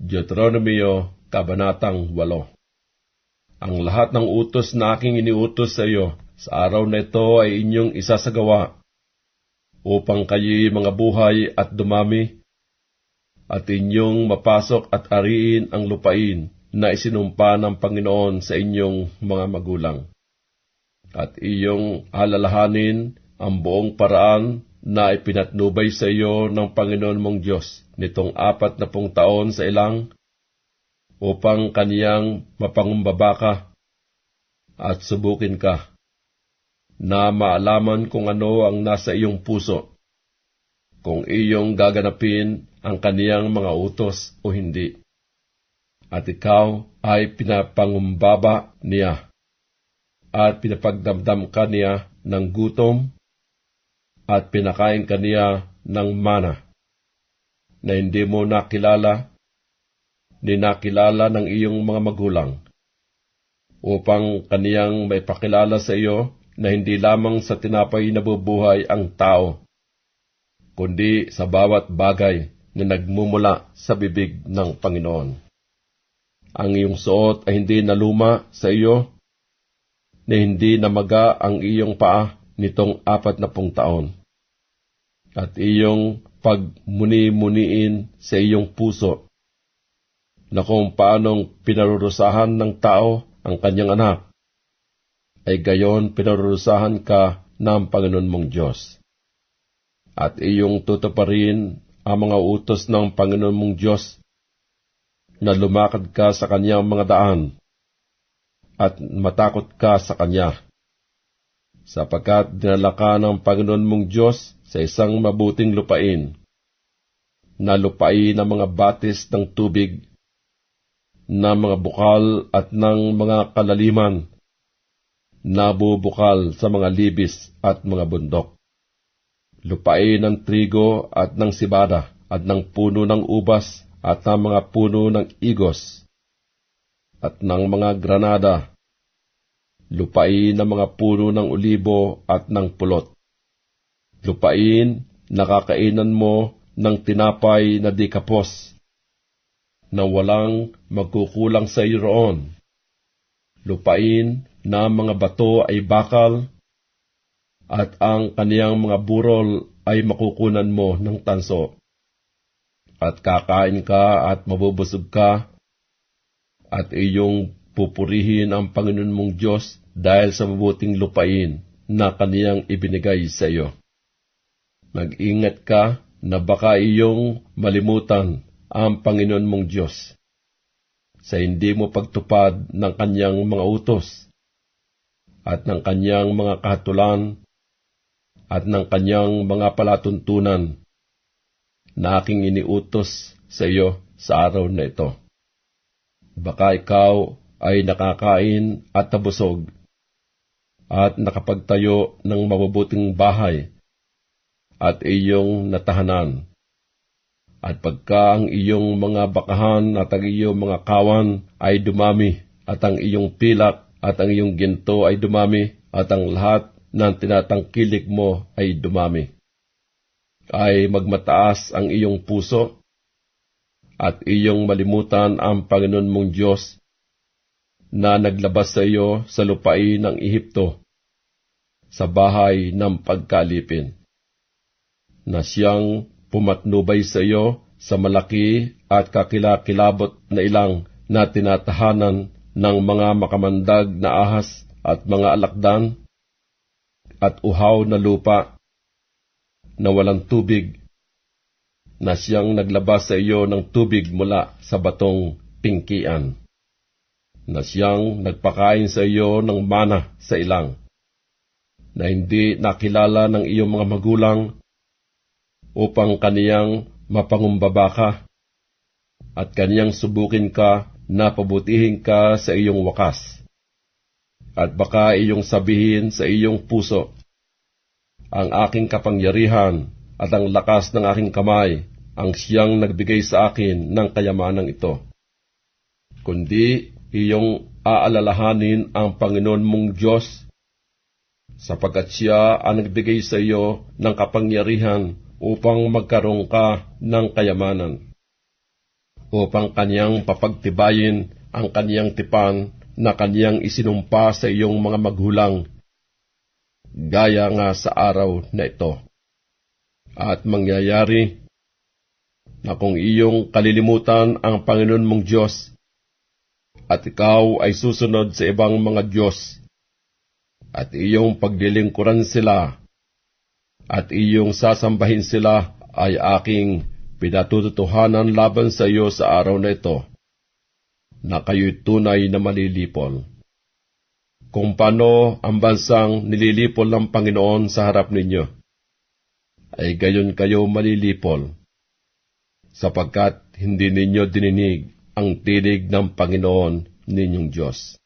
Deuteronomio, Kabanatang 8 Ang lahat ng utos na aking iniutos sa iyo sa araw na ito ay inyong isasagawa upang kayo'y mga buhay at dumami at inyong mapasok at ariin ang lupain na isinumpa ng Panginoon sa inyong mga magulang. At iyong alalahanin ang buong paraan na ipinatnubay sa iyo ng Panginoon mong Diyos nitong apat na pung taon sa ilang upang kaniyang mapangumbaba ka at subukin ka na maalaman kung ano ang nasa iyong puso, kung iyong gaganapin ang kaniyang mga utos o hindi. At ikaw ay pinapangumbaba niya at pinapagdamdam ka niya ng gutom at pinakain ka niya ng mana na hindi mo nakilala ni nakilala ng iyong mga magulang upang kaniyang may pakilala sa iyo na hindi lamang sa tinapay nabubuhay ang tao, kundi sa bawat bagay na nagmumula sa bibig ng Panginoon. Ang iyong suot ay hindi naluma sa iyo, na hindi namaga ang iyong paa nitong apat na pung taon. At iyong pagmuni-muniin sa iyong puso na kung paanong pinarurusahan ng tao ang kanyang anak, ay gayon pinarurusahan ka ng Panginoon mong Diyos. At iyong tutuparin ang mga utos ng Panginoon mong Diyos na lumakad ka sa kanyang mga daan at matakot ka sa kanya. Sapagkat dinala ka ng Panginoon mong Diyos sa isang mabuting lupain, na lupain ng mga batis ng tubig na mga bukal at ng mga kalaliman, nabubukal sa mga libis at mga bundok. Lupain ng trigo at ng sibada at ng puno ng ubas at ng mga puno ng igos at ng mga granada. Lupain ng mga puno ng olibo at ng pulot. Lupain nakakainan mo ng tinapay na di kapos na walang magkukulang sa iyo. Lupain na mga bato ay bakal, at ang kaniyang mga burol ay makukunan mo ng tanso. At kakain ka at mabubusog ka, at iyong pupurihin ang Panginoon mong Diyos dahil sa mabuting lupain na kaniyang ibinigay sa iyo. Mag-ingat ka na baka iyong malimutan ang Panginoon mong Diyos sa hindi mo pagtupad ng kanyang mga utos at ng kanyang mga kahatulan at ng kanyang mga palatuntunan na aking iniutos sa iyo sa araw na ito. Baka ikaw ay nakakain at nabusog at nakapagtayo ng mabubuting bahay at iyong natahanan at pagka ang iyong mga bakahan at ang iyong mga kawan ay dumami, at ang iyong pilak at ang iyong ginto ay dumami, at ang lahat ng tinatangkilik mo ay dumami. Ay magmataas ang iyong puso, at iyong malimutan ang Panginoon mong Diyos na naglabas sa iyo sa lupain ng Ehipto, sa bahay ng pagkalipin, na siyang pumatnubay sa iyo sa malaki at kakilakilabot na ilang na tinatahanan ng mga makamandag na ahas at mga alakdan at uhaw na lupa na walang tubig na siyang naglabas sa iyo ng tubig mula sa batong pingkian na siyang nagpakain sa iyo ng mana sa ilang na hindi nakilala ng iyong mga magulang upang kaniyang mapangumbaba ka at kaniyang subukin ka na pabutihin ka sa iyong wakas. At baka iyong sabihin sa iyong puso, ang aking kapangyarihan at ang lakas ng aking kamay ang siyang nagbigay sa akin ng kayamanang ito. Kundi iyong aalalahanin ang Panginoon mong Diyos sapagkat siya ang nagbigay sa iyo ng kapangyarihan upang magkaroon ka ng kayamanan. upang kaniyang papagtibayin ang kaniyang tipan na kaniyang isinumpa sa iyong mga maghulang, gaya nga sa araw na ito. At mangyayari na kung iyong kalilimutan ang Panginoon mong Diyos, at ikaw ay susunod sa ibang mga Diyos, at iyong paglilingkuran sila, at iyong sasambahin sila ay aking pinatututuhanan laban sa iyo sa araw na ito, na kayo'y tunay na malilipol. Kung paano ang bansang nililipol ng Panginoon sa harap ninyo, ay gayon kayo malilipol, sapagkat hindi ninyo dininig ang tinig ng Panginoon ninyong Diyos.